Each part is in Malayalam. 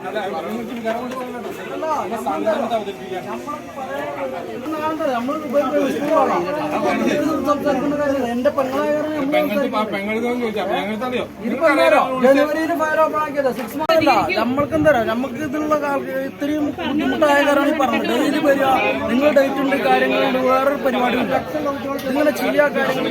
എന്റെ ജനുവരിയിൽ ഫയർ ഓപ്പൺ നമ്മൾക്ക് എന്താ നമ്മൾക്ക് ഇതിലുള്ള ഇത്രയും ബുദ്ധിമുട്ടായ കാരണം ഈ പറഞ്ഞത് ഡെയിലി വരിക നിങ്ങൾ ഡേറ്റ് ഉണ്ട് കാര്യങ്ങളുണ്ട് വേറൊരു പരിപാടി ഉണ്ട് ഇങ്ങനെ ചെയ്യാ കാര്യങ്ങൾ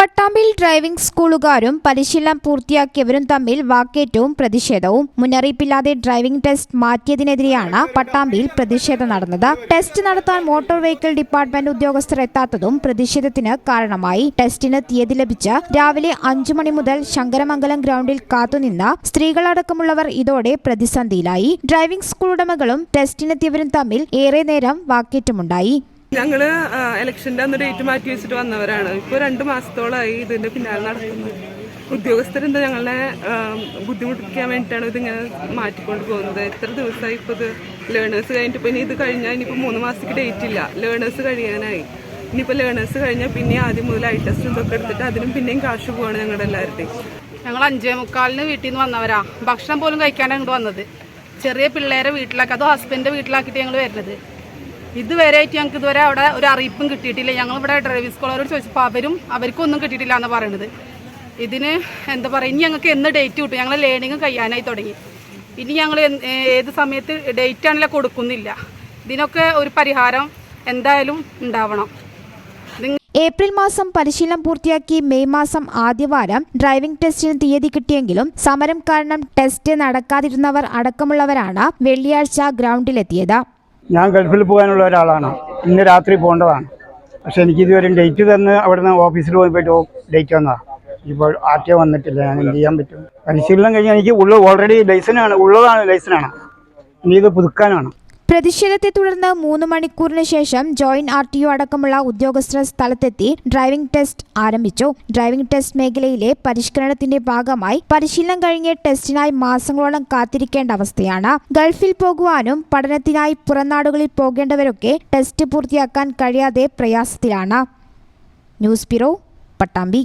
പട്ടാമ്പിയിൽ ഡ്രൈവിംഗ് സ്കൂളുകാരും പരിശീലനം പൂർത്തിയാക്കിയവരും തമ്മിൽ വാക്കേറ്റവും പ്രതിഷേധവും. മുന്നറിയിപ്പില്ലാതെ ഡ്രൈവിംഗ് ടെസ്റ്റ് മാറ്റിയതിനെതിരെയാണ് പട്ടാമ്പിയിൽ പ്രതിഷേധം നടന്നത്. ടെസ്റ്റ് നടത്താൻ മോട്ടോർ വെഹിക്കിൾ ഡിപ്പാർട്ട്മെന്റ് ഉദ്യോഗസ്ഥർ എത്താത്തതും പ്രതിഷേധത്തിന് കാരണമായി. ടെസ്റ്റിന് തീയതി ലഭിച്ച് രാവിലെ അഞ്ചു മണി മുതൽ ശങ്കരമംഗലം ഗ്രൗണ്ടിൽ കാത്തുനിന്ന സ്ത്രീകളടക്കമുള്ളവർ ഇതോടെ പ്രതിസന്ധിയിലായി. ഡ്രൈവിംഗ് സ്കൂൾ ഉടമകളും ടെസ്റ്റിനെത്തിയവരും തമ്മിൽ ഏറെ നേരം വാക്കേറ്റമുണ്ടായി. ഞങ്ങൾ ഇലക്ഷന്റെ അന്ന് ഡേറ്റ് മാറ്റി വെച്ചിട്ട് വന്നവരാണ്. ഇപ്പൊ രണ്ട് മാസത്തോളമായി ഇതിന്റെ പിന്നാലെ നടക്കുന്നത് ഉദ്യോഗസ്ഥരെന്താ ഞങ്ങളെ ബുദ്ധിമുട്ടിക്കാൻ വേണ്ടിയിട്ടാണ് ഇതിങ്ങനെ മാറ്റിക്കൊണ്ട് പോകുന്നത്. എത്ര ദിവസമായി ഇപ്പൊ ഇത് ലേണേഴ്സ് കഴിഞ്ഞിട്ട്? ഇപ്പൊ ഇനി ഇത് കഴിഞ്ഞാൽ ഇനിയിപ്പോ മൂന്ന് മാസത്തേക്ക് ഡേറ്റ് ഇല്ല. ലേണേഴ്സ് കഴിയാനായി. ഇനിയിപ്പോ ലേണേഴ്സ് കഴിഞ്ഞാൽ പിന്നെ ആദ്യം മുതൽ ഐ ടെസ്റ്റ് ഇതൊക്കെ എടുത്തിട്ട് അതിനും പിന്നെയും കാശ് പോവാണ് ഞങ്ങളുടെ എല്ലാവരുടെയും. ഞങ്ങൾ അഞ്ചേ മുക്കാലിന് വീട്ടിൽ നിന്ന് വന്നവരാ. ഭക്ഷണം പോലും കഴിക്കാനാണ് ഇങ്ങോട്ട് വന്നത്. ചെറിയ പിള്ളേരെ വീട്ടിലാക്കി അതോ ഹസ്ബൻഡിന്റെ വീട്ടിലാക്കിയിട്ട് ഞങ്ങൾ വരുന്നത്. ഇതുവരെ ആയിട്ട് ഞങ്ങൾക്ക് ഇതുവരെ അവിടെ ഒരു അറിയിപ്പും കിട്ടിയിട്ടില്ല. ഞങ്ങൾ ഇവിടെ ഡ്രൈവിംഗ് സ്കൂളോട് ചോദിച്ചപ്പോൾ അവരും അവർക്കൊന്നും കിട്ടിയിട്ടില്ല എന്ന് പറയുന്നത് ഇതിന് എന്താ പറയുക ഇനി ഞങ്ങൾക്ക് എന്ന് ഡേറ്റ് കിട്ടും? ഞങ്ങൾ ലേണിംഗ് കഴിയാനായി തുടങ്ങി. ഇനി ഞങ്ങൾ ഏത് സമയത്ത് ഡേറ്റ് ആണല്ലോ കൊടുക്കുന്നില്ല. ഇതിനൊക്കെ ഒരു പരിഹാരം എന്തായാലും ഉണ്ടാവണം. ഏപ്രിൽ മാസം പരിശീലനം പൂർത്തിയാക്കി മെയ് മാസം ആദ്യവാരം ഡ്രൈവിംഗ് ടെസ്റ്റിന് തീയതി കിട്ടിയെങ്കിലും സമരം കാരണം ടെസ്റ്റ് നടക്കാതിരുന്നവർ അടക്കമുള്ളവരാണ് വെള്ളിയാഴ്ച ഗ്രൗണ്ടിലെത്തിയത് ഞാൻ ഗൾഫിൽ പോകാനുള്ള ഒരാളാണ്. ഇന്ന് രാത്രി പോകേണ്ടതാണ്. പക്ഷെ എനിക്ക് ഇതുവരെ ഡേറ്റ് തന്ന് അവിടുന്ന് ഓഫീസിൽ പോയി പോയിട്ട് ഡേറ്റ് വന്നതാണ് ഇപ്പോൾ ആർ ടി ഒ വന്നിട്ടില്ല. ഞാൻ എന്ത് ചെയ്യാൻ പറ്റും? പരിശീലനം കഴിഞ്ഞാൽ എനിക്ക് ഉള്ള ഓൾറെഡി ലൈസനാണ് ഉള്ളതാണ് ലൈസനാണ് ഇനി ഇത് പുതുക്കാനാണ്. പ്രതിഷേധത്തെ തുടർന്ന് മൂന്ന് മണിക്കൂറിന് ശേഷം ജോയിന്റ് ആർ ടി ഒ അടക്കമുള്ള ഉദ്യോഗസ്ഥർ സ്ഥലത്തെത്തി ഡ്രൈവിംഗ് ടെസ്റ്റ് ആരംഭിച്ചു. ഡ്രൈവിംഗ് ടെസ്റ്റ് മേഖലയിലെ പരിഷ്കരണത്തിന്റെ ഭാഗമായി പരിശീലനം കഴിഞ്ഞ് ടെസ്റ്റിനായി മാസങ്ങളോളം കാത്തിരിക്കേണ്ട അവസ്ഥയാണ്. ഗൾഫിൽ പോകുവാനും പഠനത്തിനായി പുറംനാടുകളിൽ പോകേണ്ടവരൊക്കെ ടെസ്റ്റ് പൂർത്തിയാക്കാൻ കഴിയാതെ പ്രയാസത്തിലാണ്. News bureau Pattambi.